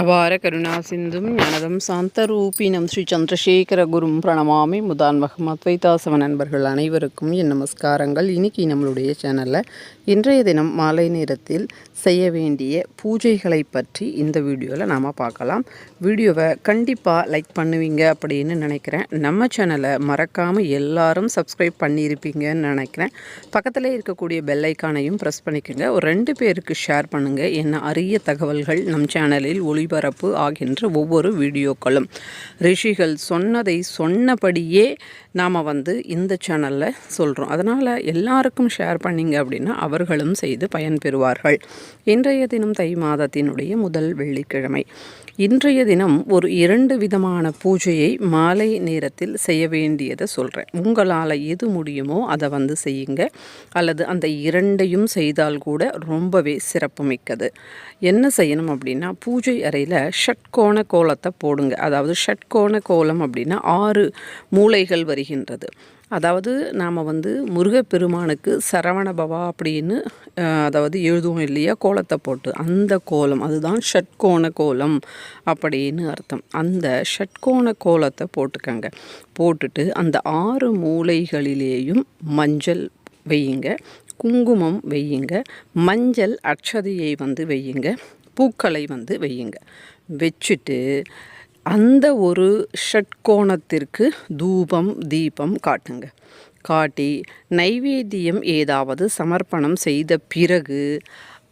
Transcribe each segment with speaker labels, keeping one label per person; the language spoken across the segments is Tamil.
Speaker 1: அபார கருணா சிந்தும் ஞானதம் சாந்தரூபினம் ஸ்ரீ சந்திரசேகர குரும் பிரணமாமி முதான்மகம் அத்வைதாசவ நண்பர்கள் அனைவருக்கும் என் நமஸ்காரங்கள். இன்னைக்கு நம்மளுடைய சேனலில் இன்றைய தினம் மாலை நேரத்தில் செய்ய வேண்டிய பூஜைகளை பற்றி இந்த வீடியோவில் நாம் பார்க்கலாம். வீடியோவை கண்டிப்பாக லைக் பண்ணுவீங்க அப்படின்னு நினைக்கிறேன். நம்ம சேனலை மறக்காமல் எல்லாரும் சப்ஸ்கிரைப் பண்ணியிருப்பீங்கன்னு நினைக்கிறேன். பக்கத்தில் இருக்கக்கூடிய பெல் ஐக்கானையும் ப்ரெஸ் பண்ணிக்கோங்க. ஒரு ரெண்டு பேருக்கு ஷேர் பண்ணுங்கள் என்ன அரிய தகவல்கள் நம் சேனலில் ஒளிபரப்பு ஆகின்ற ஒவ்வொரு வீடியோக்களும். ரிஷிகள் சொன்னதை சொன்னபடியே நாம் வந்து இந்த சேனலில் சொல்கிறோம் அதனால் எல்லாருக்கும் ஷேர் பண்ணிங்க அப்படின்னா அவர்களும் செய்து பயன்பெறுவார்கள் இன்றைய தினம் தை மாதத்தினுடைய முதல் வெள்ளிக்கிழமை. இன்றைய தினம் ஒரு இரண்டு விதமான பூஜையை மாலை நேரத்தில் செய்ய வேண்டியதை சொல்கிறேன் உங்களால் எது முடியுமோ அதை வந்து செய்யுங்க. அல்லது அந்த இரண்டையும் செய்தால் கூட ரொம்பவே சிறப்புமிக்கது. என்ன செய்யணும் அப்படின்னா பூஜை அறையில் ஷட்கோண கோலத்தை போடுங்க. அதாவது ஷட்கோண கோலம் அப்படின்னா ஆறு மூளைகள் வருகின்றது. அதாவது நாம் வந்து முருகப்பெருமானுக்கு சரவண பவா அப்படின்னு அதாவது எழுதுவோம் இல்லையா கோலத்தை போட்டு. அந்த கோலம் அதுதான் ஷட்கோண கோலம் அப்படின்னு அர்த்தம். அந்த ஷட்கோண கோலத்தை போட்டுக்கங்க. போட்டுட்டு அந்த ஆறு மூளைகளிலேயும் மஞ்சள் வையுங்க. குங்குமம் வையுங்க. மஞ்சள் அட்சதையை வந்து வையுங்க. பூக்களை வந்து வையுங்க. வச்சுட்டு அந்த ஒரு ஷட்கோணத்திற்கு தூபம் தீபம் காட்டுங்க. காட்டி நைவேத்தியம் ஏதாவது சமர்ப்பணம் செய்த பிறகு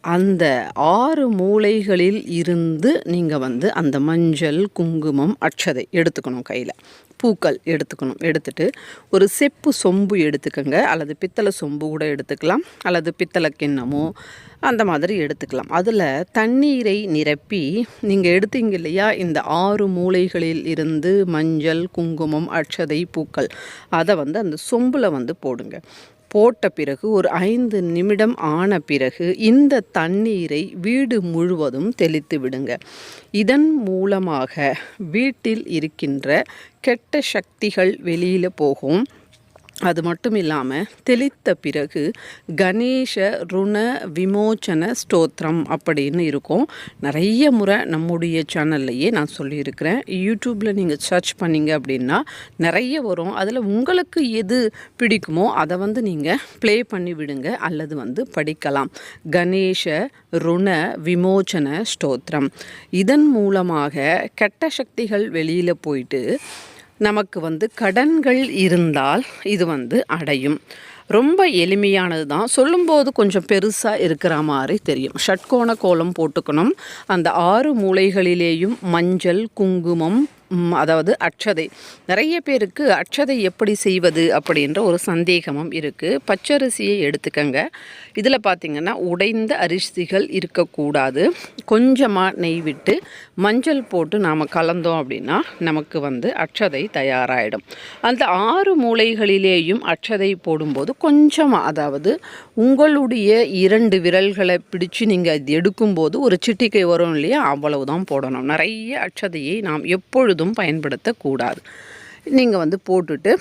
Speaker 1: அந்த ஆறு மூலைகளில் இருந்து நீங்கள் வந்து அந்த மஞ்சள் குங்குமம் அட்சதை எடுத்துக்கணும் கையில். பூக்கள் எடுத்துக்கணும். எடுத்துட்டு ஒரு செப்பு சொம்பு எடுத்துக்கோங்க. அல்லது பித்தளை சொம்பு கூட எடுத்துக்கலாம். அல்லது பித்தளை கிண்ணமோ அந்த மாதிரி எடுத்துக்கலாம். அதில் தண்ணீரை நிரப்பி நீங்கள் எடுத்தீங்க இல்லையா? இந்த ஆறு மூலைகளில் இருந்து மஞ்சள் குங்குமம் அட்சதை பூக்கள் அதை வந்து அந்த சொம்பில் வந்து போடுங்க. போட்ட பிறகு ஒரு ஐந்து நிமிடம் ஆன பிறகு இந்த தண்ணீரை வீடு முழுவதும் தெளித்து விடுங்க. இதன் மூலமாக வீட்டில் இருக்கின்ற கெட்ட சக்திகள் வெளியில் போகும். அது மட்டும் இல்லாமல் தெளித்த பிறகு கணேஷ ருண விமோச்சன ஸ்தோத்திரம் அப்படின்னு இருக்கும். நிறைய முறை நம்முடைய சேனல்லையே நான் சொல்லியிருக்கிறேன். யூடியூப்பில் நீங்கள் சர்ச் பண்ணிங்க அப்படின்னா நிறைய வரும். அதில் உங்களுக்கு எது பிடிக்குமோ அதை வந்து நீங்கள் ப்ளே பண்ணி விடுங்க. அல்லது வந்து படிக்கலாம். கணேஷ ருண விமோச்சன ஸ்தோத்திரம். இதன் மூலமாக கெட்ட சக்திகள் வெளியில் போயிட்டு நமக்கு வந்து கடன்கள் இருந்தால் இது வந்து அடையும். ரொம்ப எளிமையானது தான். சொல்லும்போது கொஞ்சம் பெருசாக இருக்கிற மாதிரி தெரியும். ஷட்கோண கோலம் போட்டுக்கணும். அந்த ஆறு மூலைகளிலேயும் மஞ்சள் குங்குமம் அதாவது அட்சதை நிறைய பேருக்கு அட்சதை எப்படி செய்வது அப்படின்ற ஒரு சந்தேகமும் இருக்குது பச்சரிசியை எடுத்துக்கங்க. இதில் பார்த்திங்கன்னா உடைந்த அரிசிகள் இருக்கக்கூடாது. கொஞ்சமாக நெய் விட்டு மஞ்சள் போட்டு நாம் கலந்தோம் அப்படின்னா நமக்கு வந்து அட்சதை தயாராகிடும் அந்த ஆறு மூளைகளிலேயும் அட்சதை போடும்போது கொஞ்சமாக அதாவது உங்களுடைய இரண்டு விரல்களை பிடிச்சு நீங்கள் எடுக்கும்போது ஒரு சிட்டிக்கை வரும் இல்லையா? அவ்வளவு தான் போடணும். நிறைய அட்சதையை நாம் எப்பொழுதும் எப்பொழுதும் பயன்படுத்தக்கூடாது. நீங்கள் வந்து போட்டுட்டு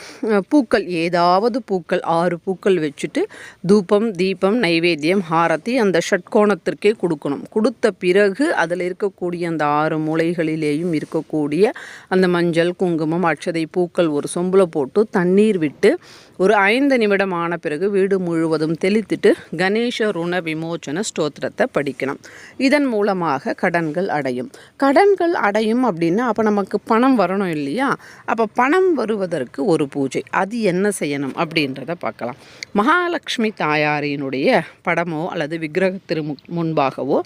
Speaker 1: பூக்கள் ஏதாவது பூக்கள் ஆறு பூக்கள் வச்சுட்டு தூபம் தீபம் நைவேத்தியம் ஹாரத்தி அந்த ஷட்கோணத்திற்கே கொடுக்கணும். கொடுத்த பிறகு அதில் இருக்கக்கூடிய அந்த ஆறு மூலைகளிலேயும் இருக்கக்கூடிய அந்த மஞ்சள் குங்குமம் அட்சதை பூக்கள் ஒரு சொம்பில் போட்டு தண்ணீர் விட்டு ஒரு ஐந்து நிமிடம் ஆன பிறகு வீடு முழுவதும் தெளித்துட்டு கணேச ருண விமோச்சன ஸ்தோத்திரத்தை படிக்கணும். இதன் மூலமாக கடன்கள் அடையும். கடன்கள் அடையும் அப்படின்னா அப்போ நமக்கு பணம் வரணும் இல்லையா? அப்போ பணம் வருவதற்கு ஒரு பூஜை. அது என்ன செய்யணும் அப்படின்றத பார்க்கலாம். மகாலட்சுமி தாயாரினுடைய படமோ அல்லது விக்கிரகத்திற்கு முன்பாகவோ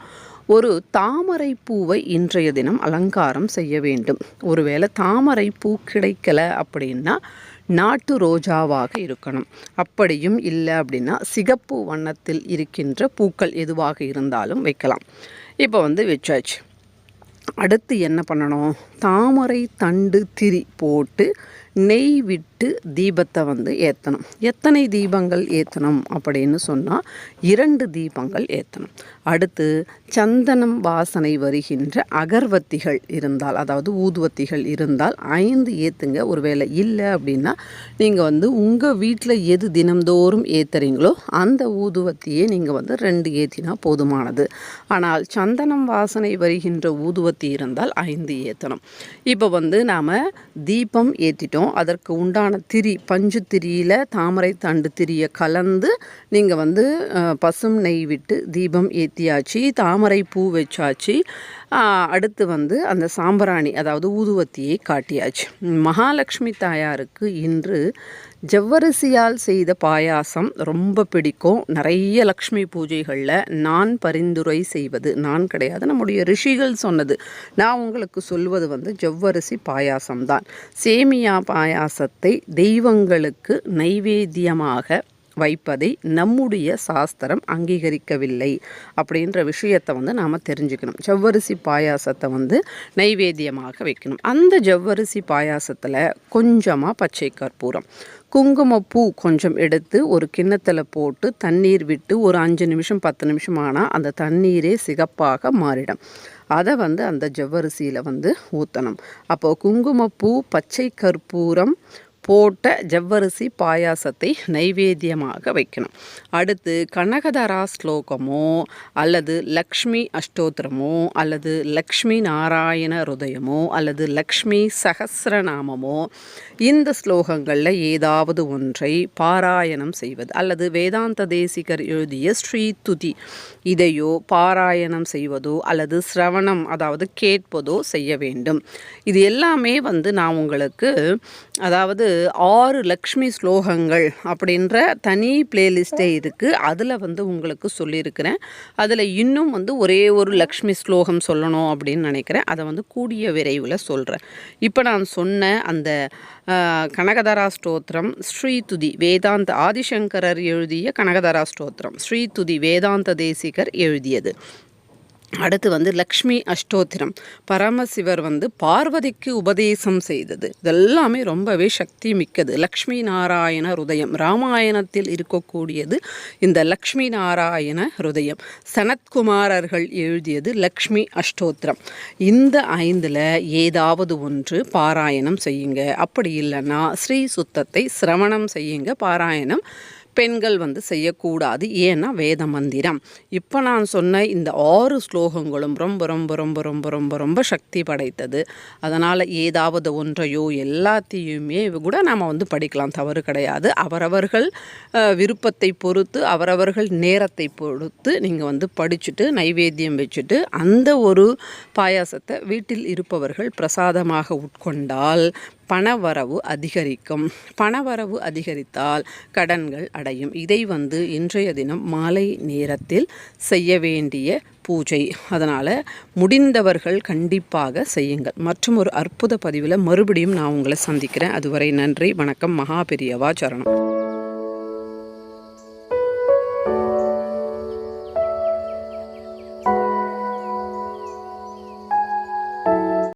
Speaker 1: ஒரு தாமரை பூவை இன்றைய தினம் அலங்காரம் செய்ய வேண்டும். ஒருவேளை தாமரை பூ கிடைக்கல அப்படின்னா நாட்டு ரோஜாவாக இருக்கணும். அப்படியும் இல்லை அப்படின்னா சிகப்பு வண்ணத்தில் இருக்கின்ற பூக்கள் எதுவாக இருந்தாலும் வைக்கலாம். இப்போ வந்து வச்சாச்சு. அடுத்து என்ன பண்ணணும்? தாமரை தண்டு திரி போட்டு நெய் விட்டு தீபத்தை வந்து ஏற்றணும் எத்தனை தீபங்கள் ஏற்றணும் அப்படின்னு சொன்னால் இரண்டு தீபங்கள் ஏற்றணும் அடுத்து சந்தனம் வாசனை வருகின்ற அகர்வத்திகள் இருந்தால் அதாவது ஊதுவத்திகள் இருந்தால் ஐந்து ஏற்றுங்க ஒருவேளை இல்லை அப்படின்னா நீங்கள் வந்து உங்கள் வீட்டில் எது தினம்தோறும் ஏற்றுறீங்களோ அந்த ஊதுவத்தியே நீங்கள் வந்து ரெண்டு ஏற்றினா போதுமானது. ஆனால் சந்தனம் வாசனை வருகின்ற ஊதுவத்தி இருந்தால் ஐந்து ஏற்றணும் இப்போ வந்து நாம் தீபம் ஏற்றிட்டோம் அதற்கு உண்டான திரி பஞ்சு திரியில் தாமரை தண்டு திரியை கலந்து நீங்கள் வந்து பசும் நெய் விட்டு தீபம் ஏற்றியாச்சு தாமரை பூ வச்சாச்சு. அடுத்து வந்து அந்த சாம்பிராணி அதாவது ஊதுவத்தியை காட்டியாச்சு. மகாலட்சுமி தாயாருக்கு இன்று ஜவ்வரிசியால் செய்த பாயாசம் ரொம்ப பிடிக்கும். நிறைய லக்ஷ்மி பூஜைகளில் நான் பரிந்துரை செய்வது நான் கிடையாது. நம்முடைய ரிஷிகள் சொன்னது நான் உங்களுக்கு சொல்வது வந்து ஜவ்வரிசி பாயாசம் தான் சேமியா பாயாசத்தை தெய்வங்களுக்கு நைவேத்தியமாக வைப்பதை நம்முடைய சாஸ்திரம் அங்கீகரிக்கவில்லை அப்படின்ற விஷயத்தை வந்து நாம் தெரிஞ்சுக்கணும். ஜவ்வரிசி பாயாசத்தை வந்து நைவேத்தியமாக வைக்கணும். அந்த ஜவ்வரிசி பாயாசத்தில் கொஞ்சமாக பச்சை கற்பூரம் குங்குமப்பூ கொஞ்சம் எடுத்து ஒரு கிண்ணத்தில் போட்டு தண்ணீர் விட்டு ஒரு அஞ்சு நிமிஷம் பத்து நிமிஷம் ஆனால் அந்த தண்ணீரே சிகப்பாக மாறிடும். அதை வந்து அந்த ஜவ்வரிசியில் வந்து ஊற்றணும் அப்போது குங்குமப்பூ பச்சை கற்பூரம் போட்ட ஜவ்வரிசி பாயாசத்தை நைவேத்தியமாக வைக்கணும். அடுத்து கனகதரா ஸ்லோகமோ அல்லது லக்ஷ்மி அஷ்டோத்திரமோ அல்லது லக்ஷ்மி நாராயண ருதயமோ அல்லது லக்ஷ்மி சகசிரநாமமோ இந்த ஸ்லோகங்களில் ஏதாவது ஒன்றை பாராயணம் செய்வது. அல்லது வேதாந்த தேசிகர் எழுதிய ஸ்ரீ துதி இதையோ பாராயணம் செய்வதோ அல்லது சிரவணம் அதாவது கேட்பதோ செய்ய வேண்டும். இது எல்லாமே வந்து நான் உங்களுக்கு அதாவது ஆறு லக்ஷ்மி ஸ்லோகங்கள் அப்படின்ற தனி பிளேலிஸ்ட்டே இருக்குது அதில் வந்து உங்களுக்கு சொல்லியிருக்கிறேன். அதில் இன்னும் வந்து ஒரே ஒரு லக்ஷ்மி ஸ்லோகம் சொல்லணும் அப்படின்னு நினைக்கிறேன். அதை வந்து கூடிய விரைவில் சொல்கிறேன் இப்போ நான் சொன்ன அந்த கனகதாரா கனகதரா ஸ்தோத்திரம் ஸ்ரீதுதி வேதாந்த ஆதிசங்கரர் எழுதிய கனகதரா ஸ்தோத்திரம் ஸ்ரீதுதி வேதாந்த தேசிகர் எழுதியது. அடுத்து வந்து லக்ஷ்மி அஷ்டோத்திரம். பரமசிவர் வந்து பார்வதிக்கு உபதேசம் செய்தது. இதெல்லாமே ரொம்பவே சக்தி மிக்கது. லக்ஷ்மி நாராயண ஹிருதயம். ராமாயணத்தில் இருக்கக்கூடியது இந்த லக்ஷ்மி நாராயண ஹிருதயம். சனத்குமாரர்கள் எழுதியது லக்ஷ்மி அஷ்டோத்திரம். இந்த ஐந்தில் ஏதாவது ஒன்று பாராயணம் செய்யுங்க. அப்படி இல்லைன்னா ஸ்ரீ சுத்தத்தை சிரவணம் செய்யுங்க. பாராயணம் பெண்கள் வந்து செய்யக்கூடாது. ஏன்னா வேத மந்திரம். இப்போ நான் சொன்ன இந்த ஆறு ஸ்லோகங்களும் ரொம்ப ரொம்ப ரொம்ப ரொம்ப ரொம்ப ரொம்ப சக்தி படைத்தது. அதனால் ஏதாவது ஒன்றையோ எல்லாத்தையுமே கூட நாம் வந்து படிக்கலாம். தவறு கிடையாது. அவரவர்கள் விருப்பத்தை பொறுத்து அவரவர்கள் நேரத்தை பொறுத்து நீங்கள் வந்து படிச்சுட்டு நைவேத்தியம் வச்சுட்டு அந்த ஒரு பாயாசத்தை வீட்டில் இருப்பவர்கள் பிரசாதமாக உட்கொண்டால் பணவரவு அதிகரிக்கும். பணவரவு அதிகரித்தால் கடன்கள் அடையும். இதை வந்து இன்றைய தினம் மாலை நேரத்தில் செய்ய வேண்டிய பூஜை. அதனால் முடிந்தவர்கள் கண்டிப்பாக செய்யுங்கள். மற்றும் ஒரு அற்புத பதிவில் மறுபடியும் நான் உங்களை சந்திக்கிறேன். அதுவரை நன்றி. வணக்கம். மகாபெரியவா சரணம்.